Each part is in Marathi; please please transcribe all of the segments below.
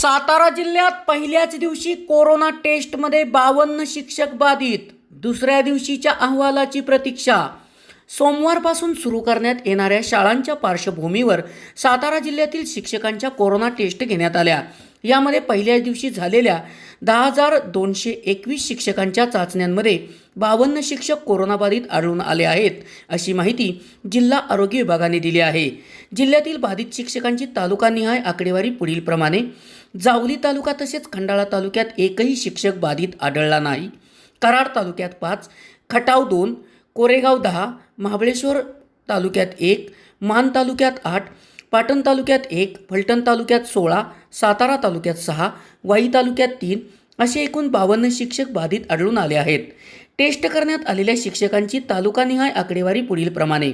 सातारा जिल्ह्यात पहिल्याच दिवशी कोरोना टेस्टमध्ये बावन्न शिक्षक बाधित. दुसऱ्या दिवशीच्या अहवालाची प्रतीक्षा. सोमवारपासून सुरू करण्यात येणाऱ्या शाळांच्या पार्श्वभूमीवर सातारा जिल्ह्यातील शिक्षकांच्या कोरोना टेस्ट घेण्यात आल्या. यामध्ये पहिल्याच दिवशी झालेल्या दहा हजार दोनशे एकवीस शिक्षकांच्या चाचण्यांमध्ये बावन्न शिक्षक कोरोनाबाधित आढळून आले आहेत अशी माहिती जिल्हा आरोग्य विभागाने दिली आहे. जिल्ह्यातील बाधित शिक्षकांची तालुकानिहाय आकडेवारी पुढीलप्रमाणे जावली तालुका तसेच खंडाळा तालुक्यात एकही शिक्षक बाधित आढळला नाही. कराड तालुक्यात पाच खटाव दोन कोरेगाव दहा महाबळेश्वर तालुक्यात एक मान तालुक्यात आठ पाटण तालुक्यात एक फलटण तालुक्यात सोळा सातारा तालुक्यात सहा वाई तालुक्यात तीन असे एकूण बावन्न शिक्षक बाधित आढळून आले आहेत. टेस्ट करण्यात आलेल्या शिक्षकांची तालुकानिहाय आकडेवारी पुढीलप्रमाणे.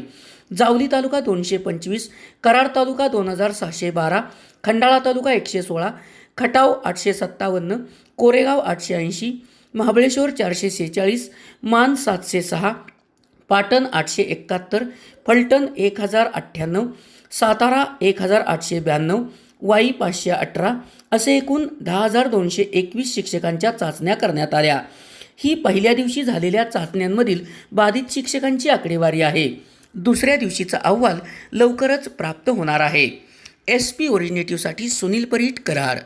जावली तालुका दोनशे पंचवीस कराड तालुका दोन हजार सहाशे बारा खंडाळा तालुका एकशे सोळा खटाव आठशे सत्तावन्न कोरेगाव आठशे ऐंशी महाबळेश्वर चारशे सेहेचाळीस मान सातशे सहा पाटण आठशे एकाहत्तर फलटण एक हजार अठ्ठ्याण्णव सातारा एक हजार आठशे ब्याण्णव वाई पाचशे अठरा असे एकूण दहा हजार दोनशे एकवीस शिक्षकांच्या चाचण्या करण्यात आल्या. ही पहिल्या दिवशी झालेल्या चाचण्यांमधील बाधित शिक्षकांची आकडेवारी आहे. दुसऱ्या दिवशीचा अहवाल लवकरच प्राप्त होणार आहे. एस पी ओरिजिनेटिव्हसाठी सुनील परीट करार